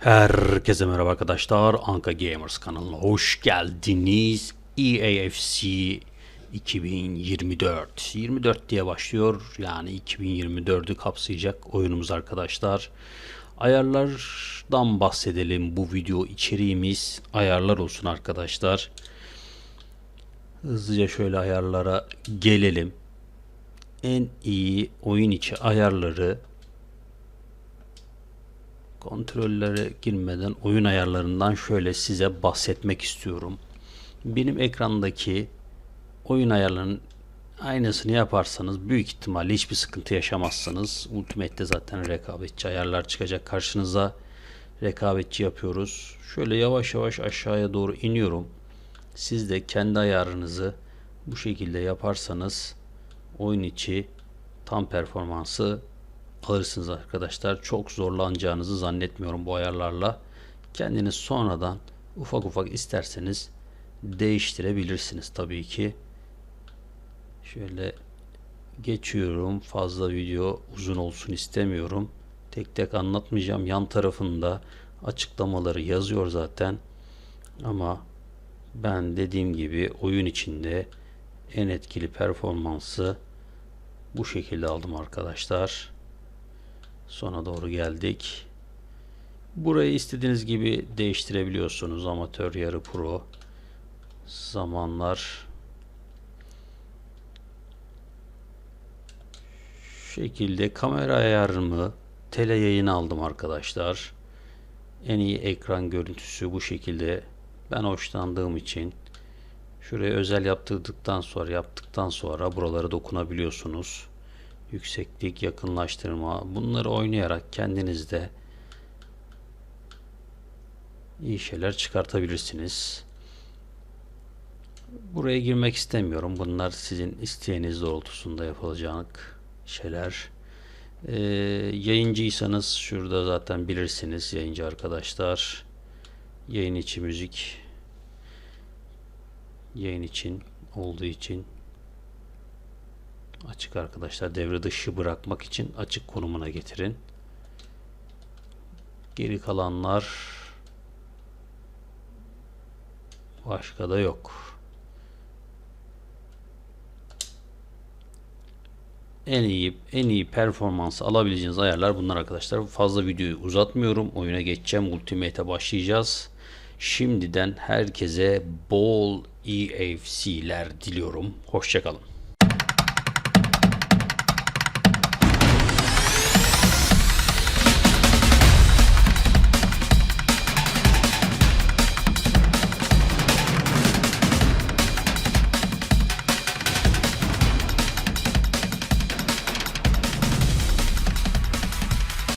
Herkese merhaba arkadaşlar. Anka Gamers kanalına hoş geldiniz. EAFC 2024. 24 diye başlıyor. Yani 2024'ü kapsayacak oyunumuz arkadaşlar. Ayarlardan bahsedelim. Bu video içeriğimiz ayarlar olsun arkadaşlar. Hızlıca şöyle ayarlara gelelim. En iyi oyun içi ayarları kontrollere girmeden oyun ayarlarından şöyle size bahsetmek istiyorum. Benim ekrandaki oyun ayarlarının aynısını yaparsanız büyük ihtimalle hiçbir sıkıntı yaşamazsınız. Ultimate'de zaten rekabetçi ayarlar çıkacak karşınıza. Rekabetçi yapıyoruz. Şöyle yavaş yavaş aşağıya doğru iniyorum. Siz de kendi ayarınızı bu şekilde yaparsanız oyun içi tam performansı alırsınız arkadaşlar. Çok zorlanacağınızı zannetmiyorum bu ayarlarla. Kendiniz sonradan ufak ufak isterseniz değiştirebilirsiniz tabii ki. Şöyle geçiyorum. Fazla video uzun olsun istemiyorum. Tek tek anlatmayacağım. Yan tarafında açıklamaları yazıyor zaten. Ama ben dediğim gibi oyun içinde en etkili performansı bu şekilde aldım arkadaşlar. Sona doğru geldik. Burayı istediğiniz gibi değiştirebiliyorsunuz. Amatör, yarı pro, zamanlar. Şekilde kamera ayarımı tele yayın aldım arkadaşlar. En iyi ekran görüntüsü bu şekilde. Ben hoşlandığım için şuraya özel yaptırdıktan sonra yaptıktan sonra buralara dokunabiliyorsunuz yükseklik, yakınlaştırma bunları oynayarak kendinizde iyi şeyler çıkartabilirsiniz. Buraya girmek istemiyorum. Bunlar sizin isteğiniz doğrultusunda yapılacak şeyler. Ee, yayıncıysanız şurada zaten bilirsiniz yayıncı arkadaşlar. Yayın içi müzik yayın için olduğu için açık arkadaşlar devre dışı bırakmak için açık konumuna getirin. Geri kalanlar başka da yok. En iyi en iyi performans alabileceğiniz ayarlar bunlar arkadaşlar. Fazla videoyu uzatmıyorum. Oyuna geçeceğim. Ultimate'e başlayacağız. Şimdiden herkese bol EAFC'ler diliyorum. Hoşçakalın.